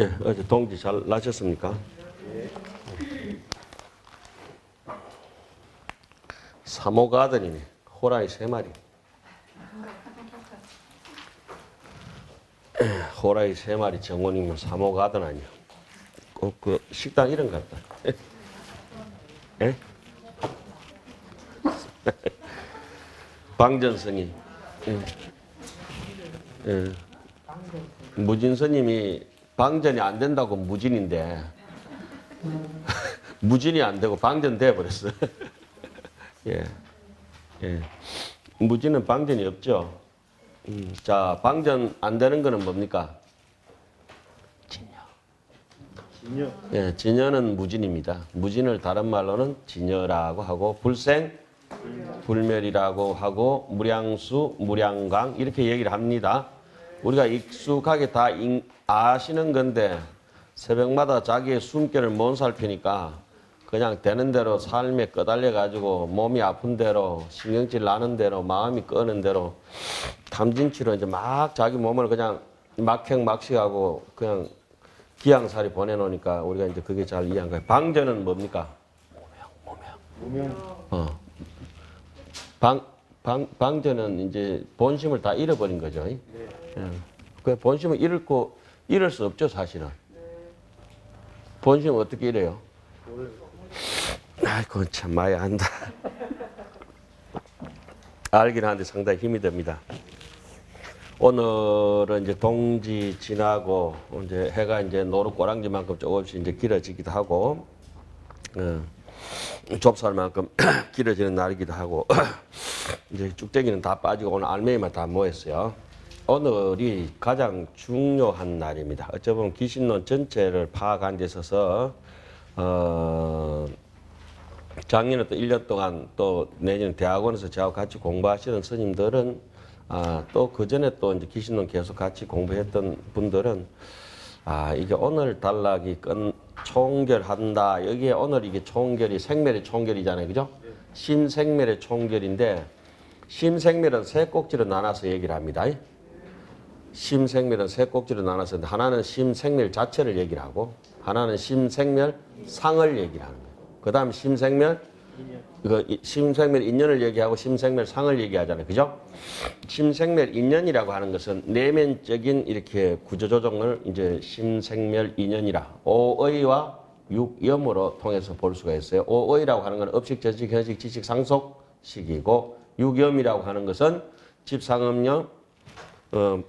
예, 어제 동지 잘 나셨습니까? 사모 가든이네. 호랑이 세 마리. 예, 호랑이 세 마리 정원이면 사모 가든 아니야. 꼭그 식당 이름 같다. 예? 방전스님. 예. 예. 무진 스님이 방전이 안 된다고 무진인데 무진이 안 되고 방전 돼 버렸어. 예. 예. 무진은 방전이 없죠. 음, 자, 방전 안 되는 거는 뭡니까? 진여. 진여. 예, 진여는 무진입니다. 무진을 다른 말로는 진여라고 하고 불생, 불멸이라고 하고 무량수, 무량강 이렇게 얘기를 합니다. 우리가 익숙하게 다 인- 아시는 건데 새벽마다 자기의 숨결을 못 살피니까 그냥 되는 대로 삶에 꺼달려 가지고 몸이 아픈 대로 신경질 나는 대로 마음이 끄는 대로 탐진치로 이제 막 자기 몸을 그냥 막행막식하고 그냥 기양살이 보내놓으니까 우리가 이제 그게 잘 이해한 거예요. 방전은 뭡니까? 무명. 어. 방, 방, 방전은 이제 본심을 다 잃어버린 거죠. 예. 그 본심을 잃고, 잃을 수 없죠, 사실은. 본심을 어떻게 잃어요? 아이고, 참, 많이 안다. 알긴 하는데 상당히 힘이 듭니다. 오늘은 이제 동지 지나고, 이제 해가 이제 노릇 꼬랑지만큼 조금씩 이제 길어지기도 하고, 어. 좁쌀만큼 길어지는 날이기도 하고 이제 쭉대기는 다 빠지고 오늘 알맹이만 다 모였어요. 오늘이 가장 중요한 날입니다. 어찌 보면 기신론 전체를 파악한 데 있어서 어, 작년에 또 1년 동안 또 내년 대학원에서 저하고 같이 공부하시는 스님들은 아, 또 그 전에 또 이제 기신론 계속 같이 공부했던 분들은 아, 이게 오늘 단락이 끝, 총결한다. 여기에 오늘 이게 총결이 생멸의 총결이잖아요. 그죠? 심생멸의 총결인데, 심생멸은 세 꼭지로 나눠서 얘기를 합니다. 심생멸은 세 꼭지로 나눠서 하나는 심생멸 자체를 얘기를 하고, 하나는 심생멸 상을 얘기를 하는 거예요. 그 다음 심생멸, 이- 심생멸 인연을 얘기하고 심생멸 상을 얘기하잖아요. 그죠? 심생멸 인연이라고 하는 것은 내면적인 이렇게 구조조정을 이제 심생멸 인연이라 오의와 육염으로 통해서 볼 수가 있어요. 오의라고 하는 것은 업식, 저식, 현식, 지식, 상속 식이고 육염이라고 하는 것은 집상음염, 어,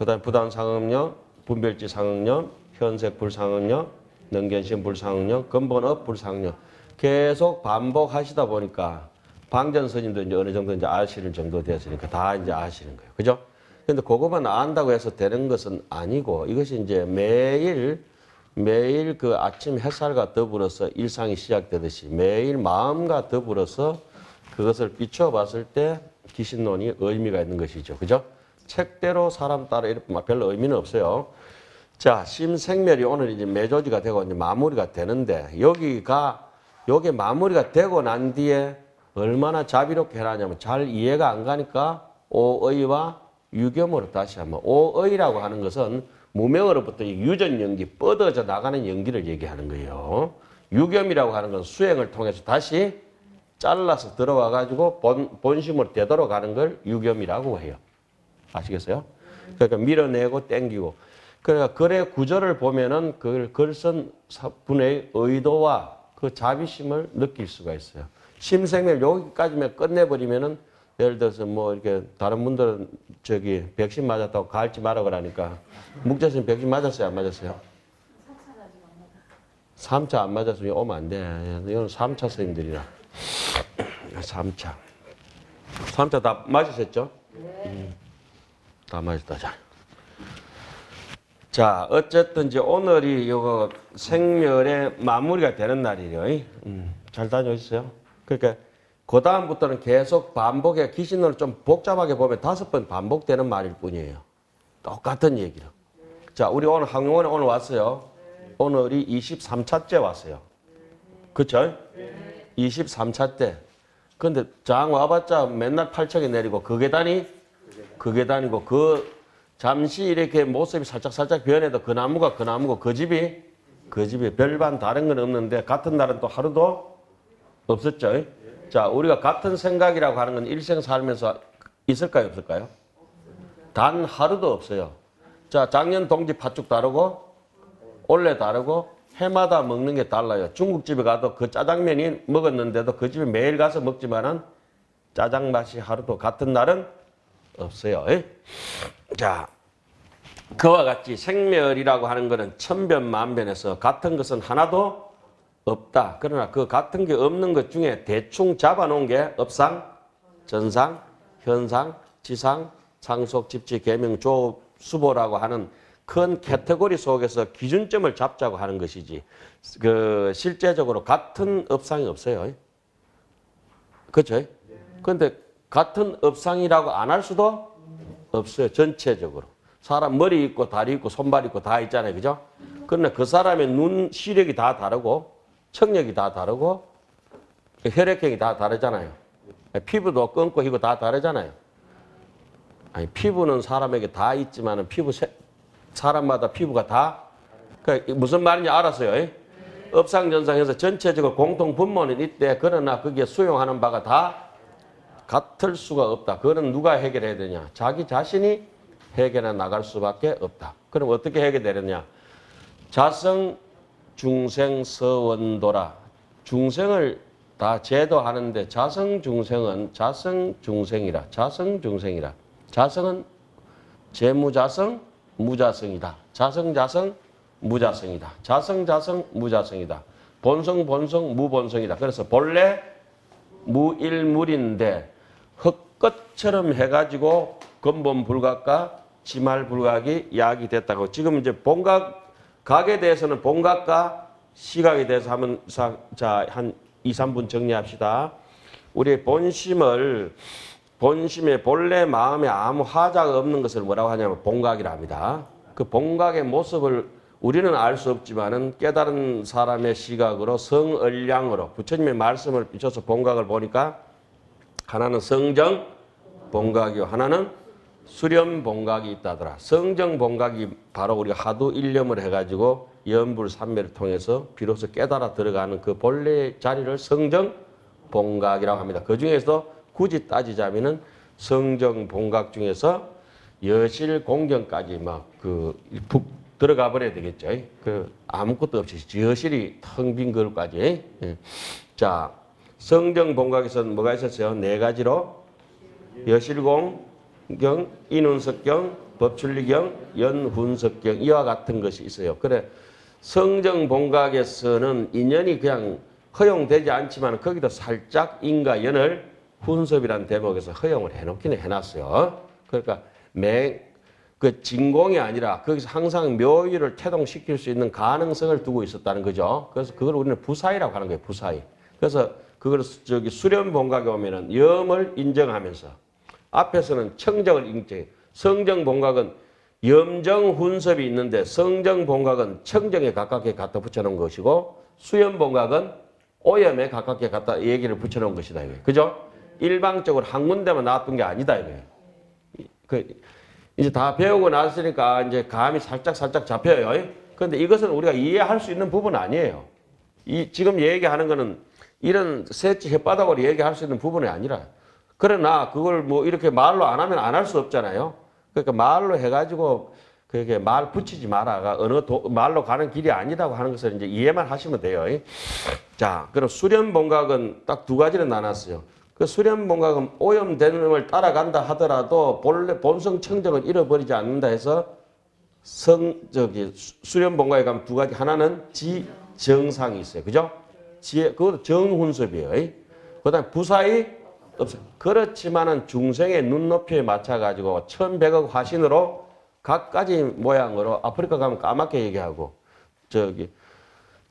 그다음 부담 상음염, 분별지 상음염, 현색 불상음염, 능견신 불상음염, 근본업 불상음염 계속 반복하시다 보니까 방전 스님도 이제 어느 정도 이제 아시는 정도 되었으니까 다 이제 아시는 거예요. 그죠? 근데 그것만 안다고 해서 되는 것은 아니고 이것이 이제 매일 매일 그 아침 햇살과 더불어서 일상이 시작되듯이 매일 마음과 더불어서 그것을 비춰봤을 때 기신론이 의미가 있는 것이죠. 그죠? 책대로 사람 따라 이렇게 막 별로 의미는 없어요. 자, 심생멸이 오늘 이제 매조지가 되고 이제 마무리가 되는데 여기가 요게 마무리가 되고 난 뒤에 얼마나 자비롭게 해라냐면 잘 이해가 안 가니까 오의와 유겸으로 다시 한번 오의라고 하는 것은 무명으로부터 이 유전 연기 뻗어져 나가는 연기를 얘기하는 거예요. 유겸이라고 하는 건 수행을 통해서 다시 잘라서 들어와 가지고 본, 본심으로 되돌아가는 걸 유겸이라고 해요. 아시겠어요? 그러니까 밀어내고 땡기고. 그러니까 글의 구조를 보면은 그걸 글쓴 사- 분의 의도와 그 자비심을 느낄 수가 있어요. 심생멸 여기까지만 끝내버리면은 예를 들어서 뭐 이렇게 다른 분들은 저기 백신 맞았다고 갈지 마라 그러니까 묵자스님 백신 맞았어요 안 맞았어요? 3차 안 맞았으면 오면 안 돼. 이건 3차 선생님들이라. 3차. 3차 다 맞으셨죠? 음, 다 맞았다. 자. 자, 어쨌든 이제 오늘이 이거 생멸의 마무리가 되는 날이에요. 음, 잘 다녀오셨어요? 그러니까 그 다음부터는 계속 반복해 귀신을 좀 복잡하게 보면 다섯 번 반복되는 말일 뿐이에요. 똑같은 얘기를. 자, 우리 오늘 항공원에 오늘 왔어요. 오늘이 23차째 왔어요. 그쵸? 23차 때. 근데 장 와봤자 맨날 8층에 내리고 그 계단이 그 계단이고 그 잠시 이렇게 모습이 살짝 살짝 변해도 그 나무가 그 나무고 그 집이 그 집이 별반 다른 건 없는데 같은 날은 또 하루도 없었죠. 자, 우리가 같은 생각이라고 하는 건 일생 살면서 있을까요, 없을까요? 단 하루도 없어요. 자, 작년 동지 팥죽 다르고 올해 다르고 해마다 먹는 게 달라요. 중국집에 가도 그 짜장면이 먹었는데도 그 집에 매일 가서 먹지만은 짜장 맛이 하루도 같은 날은 없어요. 에? 자, 그와 같이 생멸이라고 하는 것은 천변 만변에서 같은 것은 하나도 없다. 그러나 그 같은 게 없는 것 중에 대충 잡아놓은 게 업상, 전상, 현상, 지상, 상속, 집지, 계명, 조, 수보라고 하는 큰 카테고리 속에서 기준점을 잡자고 하는 것이지. 그 실제적으로 같은 업상이 없어요. 그렇죠? 그런데 같은 업상이라고 안 할 수도 없어요. 전체적으로. 사람 머리 있고 다리 있고 손발 있고 다 있잖아요. 그죠? 그러나 그 사람의 눈 시력이 다 다르고 청력이 다 다르고 혈액형이 다 다르잖아요. 피부도 끊고 희고 다 다르잖아요. 아니 피부는 사람에게 다 있지만은 피부 세- 사람마다 피부가 다 그러니까 무슨 말인지 알았어요. 예? 업상전상에서 전체적으로 공통 분모는 있대. 그러나 그게 수용하는 바가 다 같을 수가 없다. 그거는 누가 해결해야 되냐? 자기 자신이 해결해 나갈 수밖에 없다. 그럼 어떻게 해결되느냐? 자성 중생 서원도라. 중생을 다 제도하는데 자성 중생은 자성 중생이라. 자성 중생이라. 자성은 재무자성, 무자성이다. 자성, 자성, 무자성이다. 자성, 자성, 무자성이다. 본성, 본성, 무본성이다. 그래서 본래 무일물인데 흙것처럼 해가지고 근본 불각과 지말 불각이 야기 됐다고. 지금 이제 본각, 각에 대해서는 본각과 시각에 대해서 한번 사- 자, 한 2, 3분 정리합시다. 우리 본심을 본심의 본래 마음에 아무 하자가 없는 것을 뭐라고 하냐면 본각이라 합니다. 그 본각의 모습을 우리는 알 수 없지만은 깨달은 사람의 시각으로 성을량으로 부처님의 말씀을 비춰서 본각을 보니까 하나는 성정 본각이요 하나는 수렴 본각이 있다더라. 성정 본각이 바로 우리가 하도 일념을 해가지고 연불 삼매를 통해서 비로소 깨달아 들어가는 그 본래의 자리를 성정 본각이라고 합니다. 그 중에서 굳이 따지자면은 성정 본각 중에서 여실 공경까지 막그푹 들어가 버려야 되겠죠. 그 아무것도 없이 여실이 텅 빈 걸까지. 예. 자 성정 본각에서는 뭐가 있었어요? 네 가지로 여실공 경, 인운석경, 법출리경, 연훈석경 이와 같은 것이 있어요. 그래 성정 본각에서는 인연이 그냥 허용되지 않지만 거기도 살짝 인과 연을 훈섭이라는 대목에서 허용을 해놓기는 해놨어요. 그러니까 매, 그 진공이 아니라 거기서 항상 묘유를 태동시킬 수 있는 가능성을 두고 있었다는 거죠. 그래서 그걸 우리는 부사이라고 하는 거예요. 부사이. 그래서 그걸 저기 수련 본각에 오면은 염을 인정하면서 앞에서는 청정을 인정해. 성정 본각은 염정 훈섭이 있는데 성정 본각은 청정에 가깝게 갖다 붙여놓은 것이고 수연 본각은 오염에 가깝게 갖다 얘기를 붙여놓은 것이다 이거예요. 그죠? 일방적으로 한 군데만 놔둔 게 아니다 이거예요. 그 이제 다 배우고 났으니까 이제 감이 살짝 살짝 잡혀요. 그런데 이것은 우리가 이해할 수 있는 부분은 아니에요. 이 지금 얘기하는 거는 이런 셋째 혓바닥으로 얘기할 수 있는 부분이 아니라 그러나 그걸 뭐 이렇게 말로 안 하면 안 할 수 없잖아요. 그러니까 말로 해가지고 그렇게 말 붙이지 마라가 어느 도, 말로 가는 길이 아니라고 하는 것을 이제 이해만 하시면 돼요. 자, 그럼 수련 본각은 딱 두 가지로 나눴어요. 그 수련 본각은 오염되는 걸 따라간다 하더라도 본래 본성 청정을 잃어버리지 않는다 해서 성 저기 수- 수련 본각에 가면 두 가지 하나는 지정상이 있어요. 그죠? 지혜 그것도 정훈섭이에요. 그 다음 부사이 없어요. 그렇지만은 중생의 눈높이에 맞춰 가지고 천백억 화신으로 각가지 모양으로 아프리카 가면 까맣게 얘기하고 저기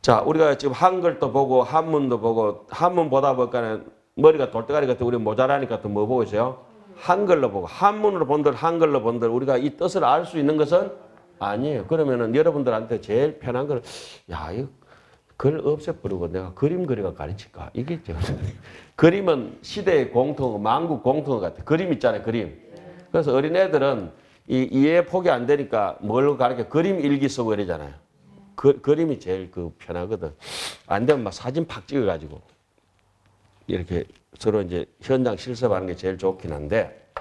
자 우리가 지금 한글도 보고 한문도 보고 한문 보다 보니까 머리가 돌대가리 같아 우리 모자라니까 또 뭐 보고 있어요? 한글로 보고 한문으로 본들 한글로 본들 우리가 이 뜻을 알 수 있는 것은 아니에요. 그러면은 여러분들한테 제일 편한 거는 야 이거 글 없애버리고 내가 그림 그리가 가르칠까 이게 있죠. 그림은 시대의 공통, 만국 공통 같아. 그림 있잖아요, 그림. 그래서 어린애들은 이 이해 폭이 안 되니까 뭘 가르쳐 그림 일기 쓰고 이러잖아요. 그, 그림이 제일 그 편하거든. 안 되면 막 사진 팍 찍어가지고 이렇게 서로 이제 현장 실습하는 게 제일 좋긴 한데.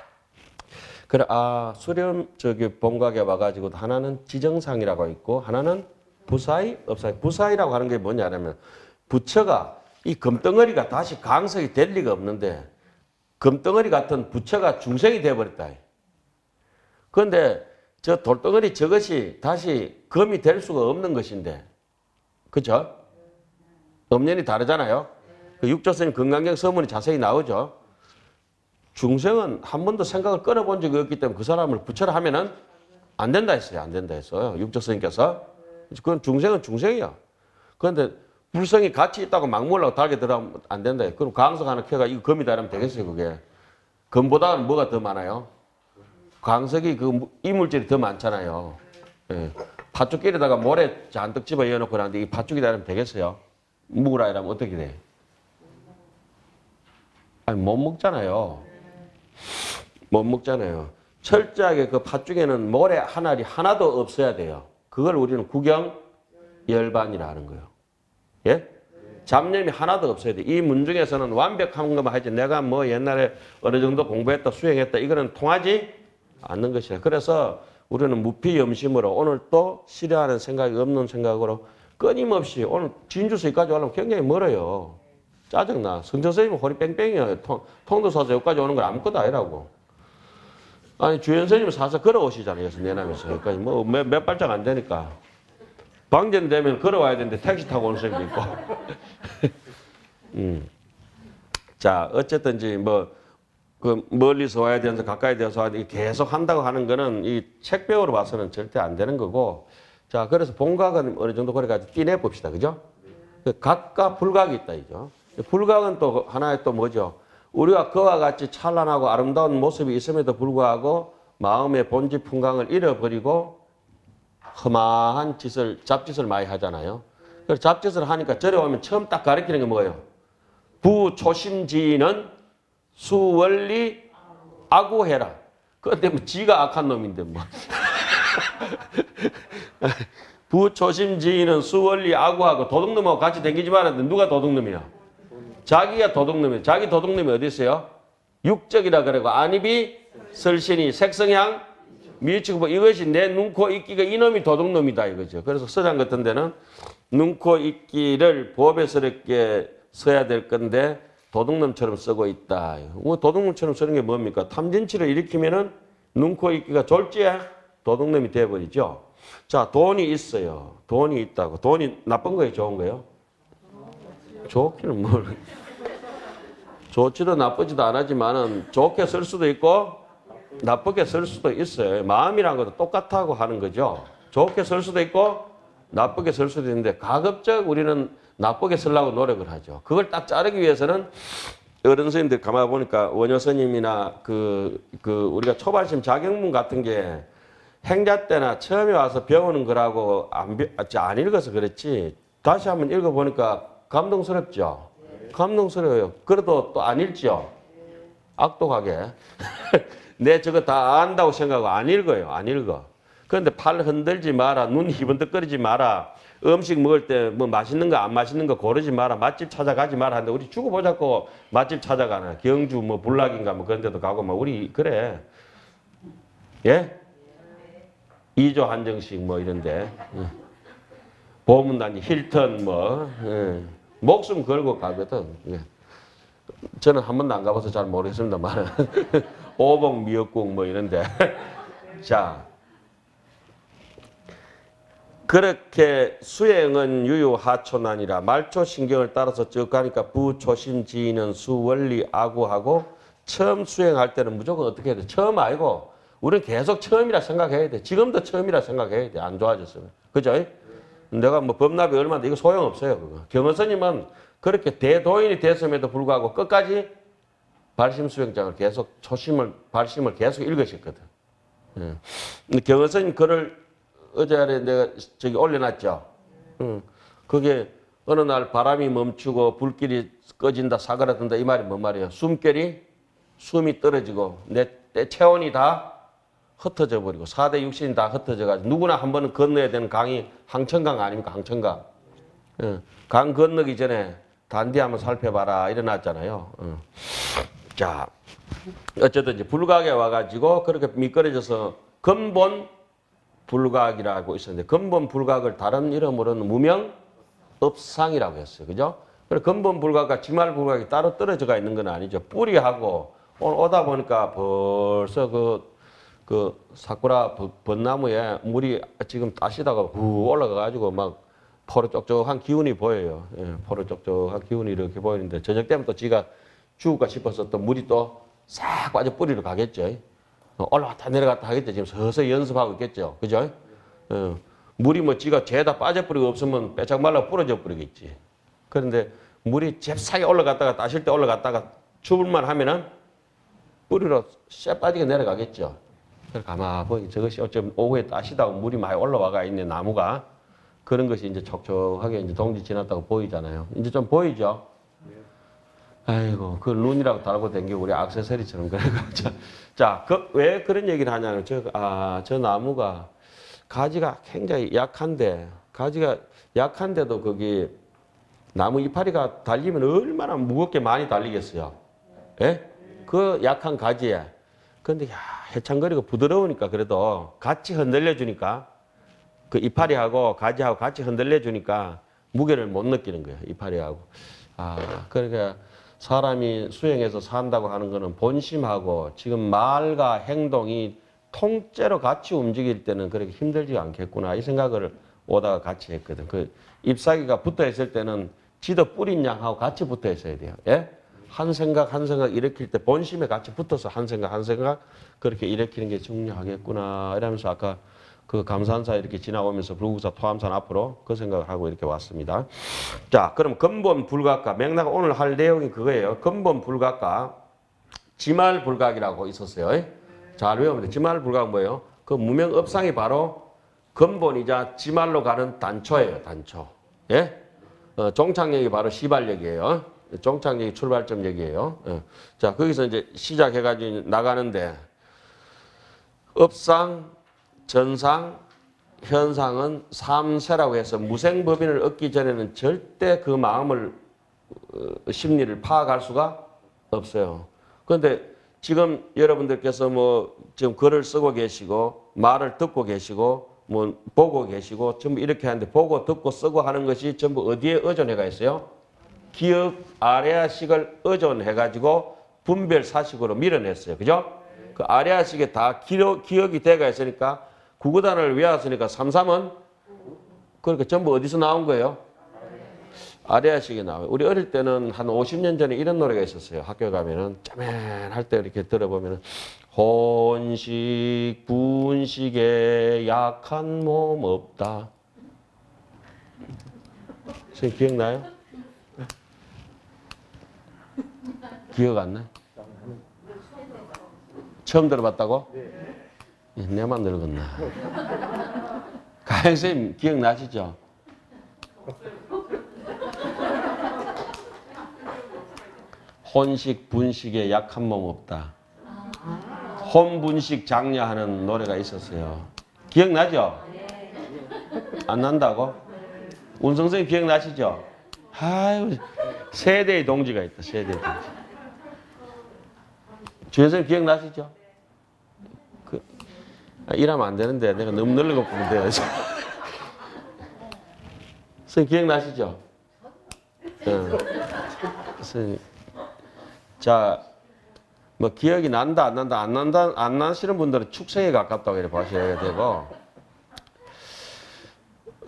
그래 아 수렴 저기 본각에 와가지고 하나는 지정상이라고 있고 하나는 부사이 업사이 부사이라고 하는 게 뭐냐면 부처가 이 금덩어리가 다시 강석이 될 리가 없는데 금덩어리 같은 부처가 중생이 돼버렸다. 그런데 저 돌덩어리 저것이 다시 금이 될 수가 없는 것인데, 그죠? 엄연히 다르잖아요. 그 육조스님 건강경 서문이 자세히 나오죠. 중생은 한 번도 생각을 끊어본 적이 없기 때문에 그 사람을 부처라 하면은 안 된다 했어요. 안 된다 했어요. 육조스님께서. 그건 중생은 중생이야. 그런데 불성이 같이 있다고 막 몰라고 달게 들어가면 안 된다. 그럼 강석 하나 켜가 이거 금이다 이러면 되겠어요, 그게. 금보다는 뭐가 더 많아요? 광석이 그 이물질이 더 많잖아요. 예. 팥죽길에다가 모래 잔뜩 집어 이어놓고 하는데 이 팥죽이다 이러면 되겠어요? 묵으라 이러면 어떻게 돼? 아니, 못 먹잖아요. 못 먹잖아요. 철저하게 그 팥죽에는 모래 한 알이 하나도 없어야 돼요. 그걸 우리는 구경 열반이라 하는 거예요. 예? 잡념이 하나도 없어야 돼. 이 문중에서는 완벽한 것만 하지. 내가 뭐 옛날에 어느 정도 공부했다, 수행했다, 이거는 통하지 않는 것이야. 그래서 우리는 무피염심으로 오늘 또 싫어하는 생각이 없는 생각으로 끊임없이 오늘 진주서까지 오려면 굉장히 멀어요. 짜증나. 성정 선생님은 허리 뺑뺑이야. 통, 통도사서 여기까지 오는 건 아무것도 아니라고. 아니, 주연 선생님은 사서 걸어오시잖아요. 여기서 내남에서. 여기까지 뭐 몇, 몇 발짝 안 되니까. 방전되면 걸어와야 되는데 택시 타고 오는 사람도 있고. 음. 자, 어쨌든지 뭐, 그 멀리서 와야 되면서 가까이 되어서 와야 돼. 계속 한다고 하는 거는 이 책배우로 봐서는 절대 안 되는 거고. 자, 그래서 본각은 어느 정도 그래가지고 띠내 봅시다. 그죠? 그 각과 불각이 있다, 이죠. 불각은 또 하나의 또 뭐죠? 우리가 그와 같이 찬란하고 아름다운 모습이 있음에도 불구하고 마음의 본질 풍광을 잃어버리고 험한 짓을, 잡짓을 많이 하잖아요. 그래서 잡짓을 하니까 절에 오면 처음 딱 가르치는 게 뭐예요? 부초심지는 수원리 아구해라. 그런데 뭐 지가 악한 놈인데 뭐. 부초심지는 수원리 아구하고 도둑놈하고 같이 댕기지 말았는데 누가 도둑놈이야? 자기가 도둑놈이야. 자기 도둑놈이 어디 있어요? 육적이라 그러고 안입이 설신이 색성향 미치고 뭐 이것이 내 눈코 이끼가 이놈이 도둑놈이다 이거죠. 그래서 서장 같은 데는 눈코 이끼를 보배스럽게 써야 될 건데 도둑놈처럼 쓰고 있다. 뭐 도둑놈처럼 쓰는 게 뭡니까? 탐진치를 일으키면은 눈코 이끼가 졸지에 도둑놈이 돼버리죠. 자, 돈이 있어요. 돈이 있다고. 돈이 나쁜 거예요, 좋은 거예요? 좋기는 뭘. 좋지도 나쁘지도 않았지만은 좋게 쓸 수도 있고 나쁘게 쓸 수도 있어요. 마음이란 것도 똑같다고 하는 거죠. 좋게 쓸 수도 있고 나쁘게 쓸 수도 있는데 가급적 우리는 나쁘게 쓰려고 노력을 하죠. 그걸 딱 자르기 위해서는 어른 선생님들 가만 보니까 원효 스님이나 그, 그 우리가 초발심 자격문 같은 게 행자 때나 처음에 와서 배우는 거라고 안, 배- 안 읽어서 그렇지 다시 한번 읽어보니까 감동스럽죠. 감동스러워요. 그래도 또 안 읽죠. 악독하게. 내 저거 다 안다고 생각하고 안 읽어요. 안 읽어. 그런데 팔 흔들지 마라. 눈 희번뜩거리지 마라. 음식 먹을 때 뭐 맛있는 거 안 맛있는 거 고르지 마라. 맛집 찾아가지 마라. 하는데 우리 죽어보자고 맛집 찾아가나. 경주 뭐 불락인가 뭐 그런 데도 가고 막 우리 그래. 예? 이조 한정식 뭐 이런데. 예. 보문단지 힐튼 뭐. 예. 목숨 걸고 가거든. 예. 저는 한 번도 안 가봐서 잘 모르겠습니다만 오봉 미역국 뭐 이런데 자 그렇게 수행은 유유하초난이라 말초 신경을 따라서 쭉 가니까 부초심 지인은 수원리 아구하고 처음 수행할 때는 무조건 어떻게 해야 돼? 처음 아니고 우리는 계속 처음이라 생각해야 돼. 지금도 처음이라 생각해야 돼. 안 좋아졌으면. 그죠? 내가 뭐 법납이 얼마인데 이거 소용없어요. 그거. 경허스님은 그렇게 대도인이 됐음에도 불구하고 끝까지 발심 수행장을 계속 초심을 발심을 계속 읽으셨거든. 예. 경허스님 글을 어제 아래 내가 저기 올려놨죠. 응. 그게 어느 날 바람이 멈추고 불길이 꺼진다 사그라든다 이 말이 뭔 말이에요? 숨결이 숨이 떨어지고 내, 내 체온이 다 흩어져 버리고 4대 육신이 다 흩어져 가지고 누구나 한 번은 건너야 되는 강이 항천강 아닙니까? 항천강. 예. 강 건너기 전에 단디 한번 살펴봐라 일어났잖아요. 어. 자, 어쨌든 이제 불각에 와가지고 그렇게 미끄러져서 근본 불각이라고 있었는데 근본 불각을 다른 이름으로는 무명 업상이라고 했어요. 그죠? 그래 근본 불각과 지말 불각이 따로 떨어져가 있는 건 아니죠. 뿌리하고 오늘 오다 보니까 벌써 그, 그 사쿠라 버- 벚나무에 물이 지금 따시다가 후 올라가 가지고 막 포르쪽쪽한 기운이 보여요. 예, 포르쪽쪽한 기운이 이렇게 보이는데 저녁 되면 또 지가 죽을까 싶어서 또 물이 또 싹 빠져 뿌리로 가겠죠. 어, 올라갔다 내려갔다 하겠죠. 지금 서서히 연습하고 있겠죠. 그죠? 어, 물이 뭐 지가 죄다 빠져버리고 없으면 빼짝 말라 부러져 버리겠지. 그런데 물이 잽싸게 올라갔다가 따실 때 올라갔다가 추불만 하면은 뿌리로 쎄 빠지게 내려가겠죠. 가만 보니 저것이 어쩜 오후에 따시다가 물이 많이 올라와가 있네 나무가 그런 것이 이제 촉촉하게 이제 동지 지났다고 보이잖아요. 이제 좀 보이죠. 아이고 그 눈이라고 달고 댕겨 우리 악세서리처럼 그래가지고 자, 그, 왜 그런 얘기를 하냐면 저, 아, 저 나무가 가지가 굉장히 약한데 가지가 약한데도 거기 나무 이파리가 달리면 얼마나 무겁게 많이 달리겠어요. 예? 그 약한 가지에. 근데 야, 해창거리가 부드러우니까 그래도 같이 흔들려 주니까 그 이파리하고 가지하고 같이 흔들려 주니까 무게를 못 느끼는 거예요. 이파리하고. 아, 그러니까 사람이 수행해서 산다고 하는 거는 본심하고 지금 말과 행동이 통째로 같이 움직일 때는 그렇게 힘들지 않겠구나 이 생각을 오다가 같이 했거든. 그 잎사귀가 붙어 있을 때는 지도 뿌린 양하고 같이 붙어 있어야 돼요. 예? 한 생각 한 생각 일으킬 때 본심에 같이 붙어서 한 생각 한 생각 그렇게 일으키는 게 중요하겠구나 이러면서 아까 그 감산사 이렇게 지나오면서 불국사 토암산 앞으로 그 생각을 하고 이렇게 왔습니다. 자, 그럼 근본 불각과 맥락 오늘 할 내용이 그거예요. 근본 불각과 지말 불각이라고 있었어요. 잘 외우면 돼. 지말 불각은 뭐예요? 그 무명 업상이 바로 근본이자 지말로 가는 단초예요. 단초. 예? 어, 종착역이 바로 시발역이에요. 종착역이 출발점역이에요. 예. 자, 거기서 이제 시작해가지고 나가는데 업상, 전상, 현상은 삼세라고 해서 무생법인을 얻기 전에는 절대 그 마음을 어, 심리를 파악할 수가 없어요. 그런데 지금 여러분들께서 뭐 지금 글을 쓰고 계시고 말을 듣고 계시고 뭐 보고 계시고 전부 이렇게 하는데 보고 듣고 쓰고 하는 것이 전부 어디에 의존해가 있어요? 기억 아래아식을 의존해가지고 분별 사식으로 밀어냈어요. 그죠? 그 아래아식에 다 기억, 기억이 돼가 있으니까 구구단을 외웠으니까 삼삼은 그러니까 전부 어디서 나온 거예요? 아래아식이 나와요. 우리 어릴 때는 한 50년 전에 이런 노래가 있었어요. 학교 가면은 짜맨 할 때 이렇게 들어보면은 혼식 분식에 약한 몸 없다. 선생님 기억나요? 기억 안 나? 처음 들어봤다고? 예, 내만 늙었나? 가영 선생님 기억나시죠? 혼식 분식에 약한 몸 없다. 혼분식 장려하는 노래가 있었어요. 기억나죠? 안 난다고? 운성생 기억나시죠? 아유, 세대의 동지가 있다. 세대의 동지. 주현생 기억나시죠? 그, 아, 일하면 안 되는데 내가 너무 늙어 보는데요. 선생님 기억나시죠? 응. 선생님. 자, 뭐 기억이 난다 안 난다 안 난다 안 나시는 분들은 축생에 가깝다고 이렇게 보셔야 되고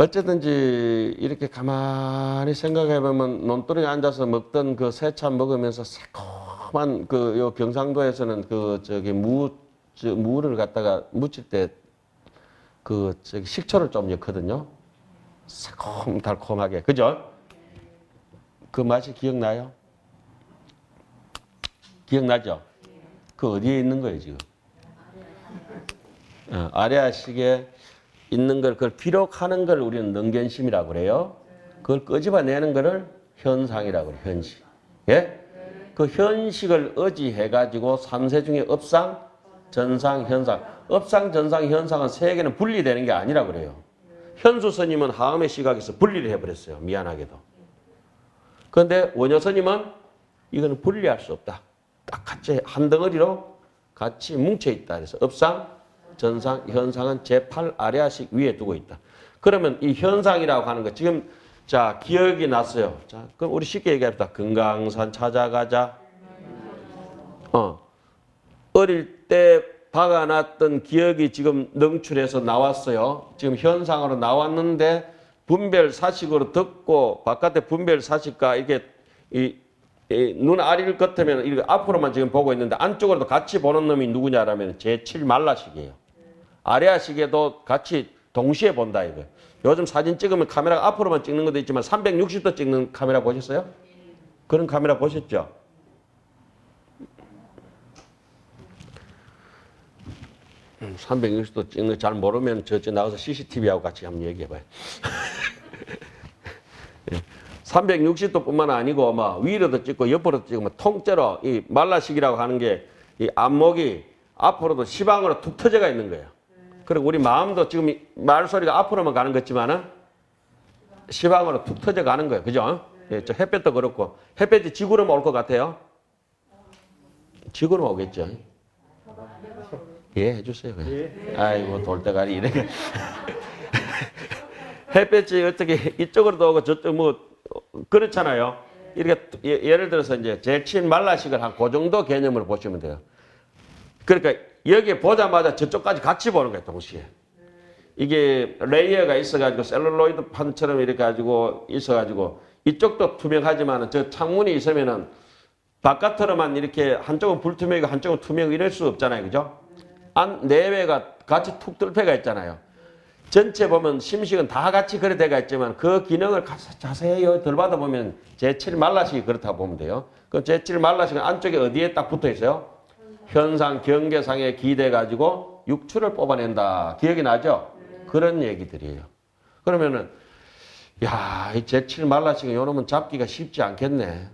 어쨌든지 이렇게 가만히 생각해 보면 논두렁에 앉아서 먹던 그 새참 먹으면서 새콤한 그 요 경상도에서는 그 저기 무 저, 무를 갖다가 무칠 때 그 저기 식초를 좀 넣거든요. 새콤 달콤하게 그죠? 그 맛이 기억나요? 기억나죠? 그 어디에 있는 거예요, 지금? 어, 아래아식에 있는 걸, 그걸 기록하는 걸 우리는 능견심이라고 그래요. 그걸 끄집어내는 거를 현상이라고 그래요, 현식. 예? 그 현식을 의지해 가지고 삼세 중에 업상, 전상, 현상. 업상, 전상, 현상은 세 개는 분리되는 게 아니라 그래요. 현수 스님은 하음의 시각에서 분리를 해버렸어요. 미안하게도. 그런데 원효 스님은 이거는 분리할 수 없다. 딱 같이 한 덩어리로 같이 뭉쳐 있다. 그래서 업상, 전상, 현상은 제8 아래아식 위에 두고 있다. 그러면 이 현상이라고 하는 거 지금 자 기억이 났어요. 자 그럼 우리 쉽게 얘기합시다. 금강산 찾아가자. 어 어릴 때 박아놨던 기억이 지금 능출해서 나왔어요. 지금 현상으로 나왔는데 분별 사식으로 듣고 바깥에 분별 사식과 이게 이, 이, 눈 아리를 이렇게 앞으로만 지금 보고 있는데 안쪽으로도 같이 보는 놈이 누구냐라면 제7 말라식이에요. 아래아식에도 같이 동시에 본다 이거. 요즘 사진 찍으면 카메라가 앞으로만 찍는 것도 있지만 360도 찍는 카메라 보셨어요? 그런 카메라 보셨죠? 음, 360도 찍는 거잘 모르면 저쪽 나가서 CCTV하고 같이 한번 얘기해봐요. 360도뿐만 아니고 막 위로도 찍고 옆으로도 찍고 막 통째로 이 말라식이라고 하는 게 이 안목이 앞으로도 시방으로 툭 터져가 있는 거예요. 그리고 우리 마음도 지금 이 말소리가 앞으로만 가는 거지만은 시방으로 툭 터져 가는 거예요. 그죠? 예, 저 햇볕도 그렇고 햇볕이 지구로만 올 것 같아요. 지구로 오겠죠. 예, 해주세요. 그냥. 아이고 돌대가리 이래. 햇볕이 어떻게 이쪽으로도 오고 저쪽 뭐 그렇잖아요. 이렇게 예- 예를 들어서 이제 제친 말라식을 한 그 정도 개념으로 보시면 돼요. 그러니까 여기 보자마자 저쪽까지 같이 보는 거예요, 동시에. 이게 레이어가 있어가지고 셀룰로이드 판처럼 이렇게 가지고 있어가지고 이쪽도 투명하지만 저 창문이 있으면은 바깥으로만 이렇게 한쪽은 불투명이고 한쪽은 투명이고 이럴 수 없잖아요, 그죠? 안 내외가 같이 툭 뜰패가 있잖아요. 전체 보면 심식은 다 같이 그래 돼가 있지만 그 기능을 자세히 덜 받아보면 제7 말라식이 그렇다고 보면 돼요. 그 제7 말라식은 안쪽에 어디에 딱 붙어 있어요? 현상, 경계상에 기대 가지고 육추를 뽑아낸다. 기억이 나죠? 그런 얘기들이에요. 그러면은, 야, 이 제7 말라식은 요놈은 잡기가 쉽지 않겠네.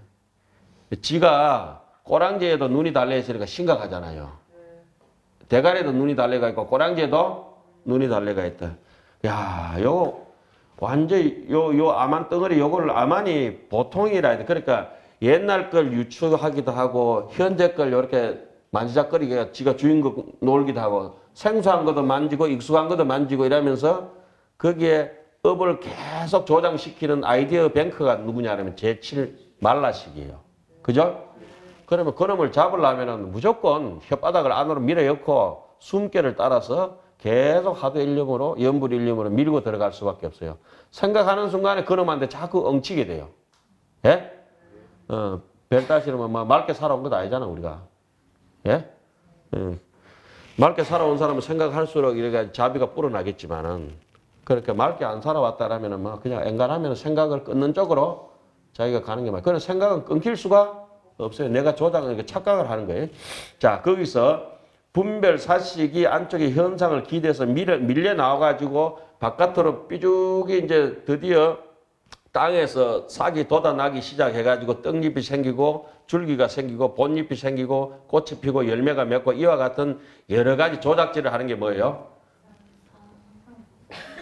지가 꼬랑지에도 눈이 달려 있으니까 심각하잖아요. 대가리에도 눈이 달려가 있고 꼬랑지에도 눈이 달려가 있다. 야, 요 완전 요요 암한 덩어리 요걸 암한이 보통이라 해야 돼. 그러니까 옛날 걸 유추하기도 하고 현재 걸 이렇게 만지작거리게 지가 주인공 놀기도 하고 생소한 것도 만지고 익숙한 것도 만지고 이러면서 거기에 업을 계속 조장시키는 아이디어 뱅크가 누구냐면 제7 말라식이에요. 그죠? 그러면 그놈을 잡으려면은 무조건 혓바닥을 안으로 밀어넣고 숨결을 따라서 계속 하도 일념으로 연불 일념으로 밀고 들어갈 수밖에 없어요. 생각하는 순간에 그놈한테 자꾸 엉치게 돼요. 예? 어, 별따시는 뭐 맑게 살아온 것도 아니잖아 우리가. 예? 예. 맑게 살아온 사람은 생각할수록 이렇게 자비가 불어나겠지만은 그렇게 맑게 안 살아왔다라면은 뭐 그냥 엔간하면 생각을 끊는 쪽으로 자기가 가는 게 맞아요. 그런 생각은 끊길 수가 없어요. 내가 조작을 착각을 하는 거예요. 자, 거기서 분별 사식이 안쪽에 현상을 기대서 밀려, 밀려 나와가지고 바깥으로 삐죽이 이제 드디어 땅에서 싹이 돋아나기 시작해가지고 떡잎이 생기고 줄기가 생기고 본잎이 생기고 꽃이 피고 열매가 맺고 이와 같은 여러 가지 조작질을 하는 게 뭐예요?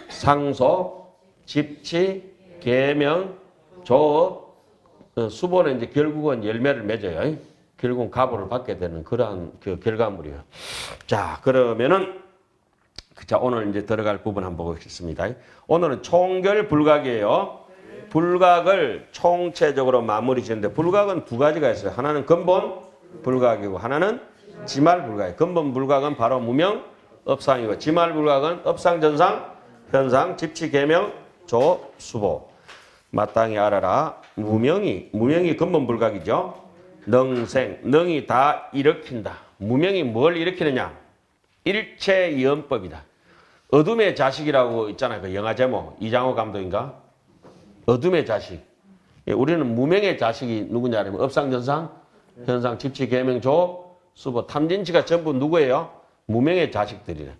상소, 집치, 계명, 조업, 어, 수보는 이제 결국은 열매를 맺어요. 결국은 가보를 받게 되는 그러한 그 결과물이에요. 자, 그러면은 자, 오늘 이제 들어갈 부분 한번 보겠습니다. 오늘은 총결 불각이에요. 불각을 총체적으로 마무리 짓는데 불각은 두 가지가 있어요. 하나는 근본 불각이고 하나는 지말 불각이에요. 근본 불각은 바로 무명 업상이고 지말 불각은 업상 전상 현상 집치 계명 조 수보 마땅히 알아라. 무명이 무명이 근본 불각이죠. 능생 능이 다 일으킨다. 무명이 뭘 일으키느냐? 일체 연법이다. 어둠의 자식이라고 있잖아요. 그 영화 제목 이장호 감독인가? 어둠의 자식. 예, 우리는 무명의 자식이 누구냐면 업상전상, 현상, 집치, 계명, 조, 수보, 탐진치가 전부 누구예요? 무명의 자식들이래.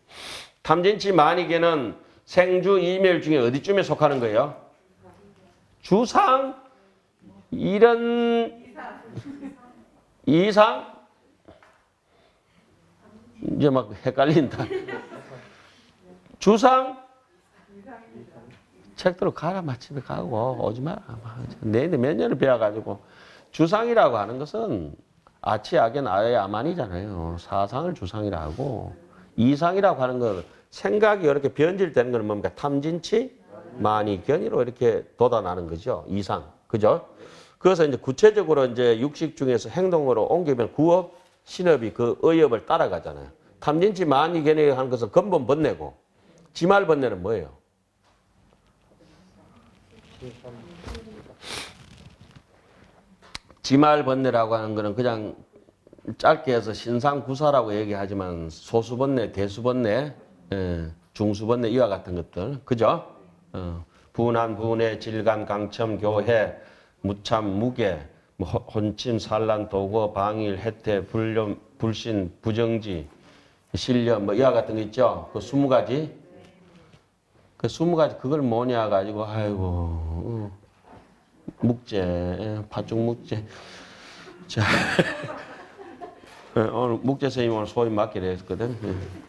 탐진치 만익에는 생주 이멸 중에 어디쯤에 속하는 거예요? 주상 이런 이상 이제 막 헷갈린다. 주상 책들로 가라 마 집에 가고 오지 마라. 내내 몇 년을 배워가지고 주상이라고 하는 것은 아치 악엔 아의 아만이잖아요. 사상을 주상이라 하고 이상이라고 하는 건 생각이 이렇게 변질되는 건 뭡니까? 탐진치, 만이, 견이로 이렇게 돋아나는 거죠. 이상, 그죠? 그래서 이제 구체적으로 이제 육식 중에서 행동으로 옮기면 구업, 신업이 그 의업을 따라가잖아요. 탐진치, 만이, 견이 하는 것은 근본 번뇌고 지말 번뇌는 뭐예요? 지말 번뇌라고 하는 거는 그냥 짧게 해서 신상구사라고 얘기하지만 소수번뇌, 대수번뇌, 예, 중수번뇌 이와 같은 것들, 그죠? 어, 분한, 분해, 질간, 강첨, 교해, 무참, 무게, 뭐 호- 혼침, 산란, 도거, 방일, 해태, 불렴, 불신, 부정지, 실념, 뭐 이와 같은 거 있죠? 그 스무 가지. 그 스무 가지 그걸 뭐냐 가지고 아이고 어, 묵제, 예, 파죽 묵제. 자. 예, 오늘 묵제 선생님 오늘 소위 맡기로 했거든. 예.